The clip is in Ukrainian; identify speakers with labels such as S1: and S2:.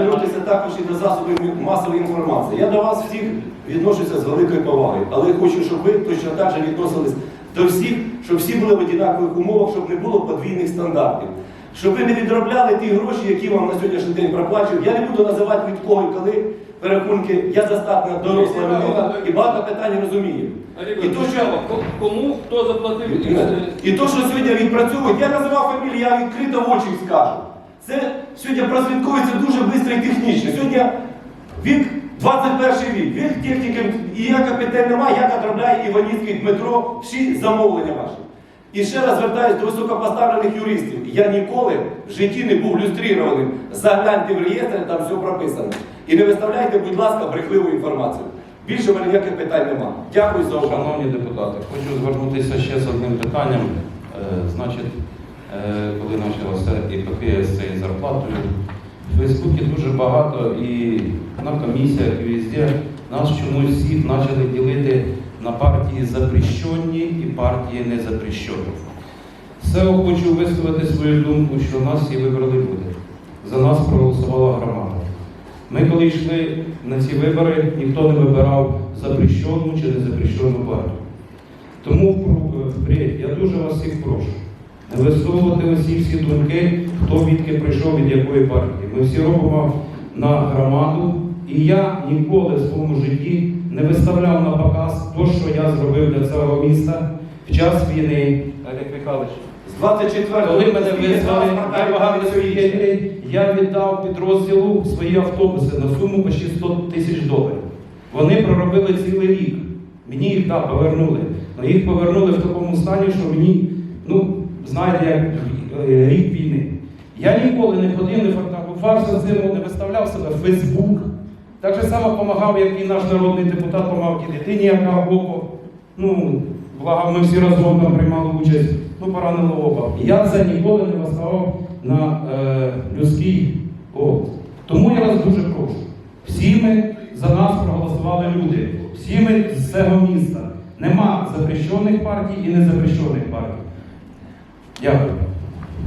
S1: Звернутися також і до засобів масової інформації. Я до вас всіх відношуся з великою повагою, але хочу, щоб ви точно так же відносились до всіх, щоб всі були в однакових умовах, щоб не було подвійних стандартів. Щоб ви не відробляли ті гроші, які вам на сьогоднішній день проплачують. Я не буду називати від кого і коли перерахунки. Я достатньо доросла людина і багато питань розумію. І то, що
S2: Кому хто заплатив?
S1: і то, що сьогодні відпрацьовують, я називав фамілію, я відкрито в очі скажу. Це сьогодні прослідковується дуже швидко і технічно. Сьогодні вік 21 вік, вік техніки, і ніяких питань немає, як отробляє Іваніцький Дмитро всі замовлення ваші. І ще раз звертаюся до високопоставлених юристів. Я ніколи в житті не був люстрірованим. Загляньте в реєстр, там все прописано. І не виставляйте, будь ласка, брехливу інформацію. Більше мене ніяких питань немає. Дякую за увагу.
S3: Шановні депутати, хочу звернутися ще з одним питанням. Е, Значить, коли почалася епопея з цією зарплатою, в Фейсбуці дуже багато і на комісіях, і везде нас чомусь всіх почали ділити на партії запрещені і партії не запрещені. Все хочу висловити свою думку, що нас всі вибрали люди. За нас проголосувала громада. Ми коли йшли на ці вибори, ніхто не вибирав запрещену чи не запрещену партію. Тому я дуже вас всіх прошу висовувати усі всі думки, хто відки прийшов від якої партії. Ми всі робимо на громаду, і я ніколи в своєму житті не виставляв на показ те, що я зробив для цього міста в час війни. Олег Михайлович,
S1: З 24
S3: коли мене визвали, я багато свідчень, я віддав підрозділу свої автобуси на суму почти 100 тисяч доларів. Вони проробили цілий рік. Мені їх так повернули. Але їх повернули в такому стані, що мені, ну, знаєте, як рік війни. Я ніколи не ходив, не фотографувався з ним, не виставляв себе в Фейсбук. Так же само допомагав, як і наш народний депутат допомагав тій дитині, яка око. Ну, благо, ми всі разом там приймали участь, ну, поранило око. Я це ніколи не виставав на е, людський опит. Тому я вас дуже прошу. Всі ми за нас проголосували люди. Всі ми з цього міста. Нема запрещених партій і незапрещених партій. Дякую.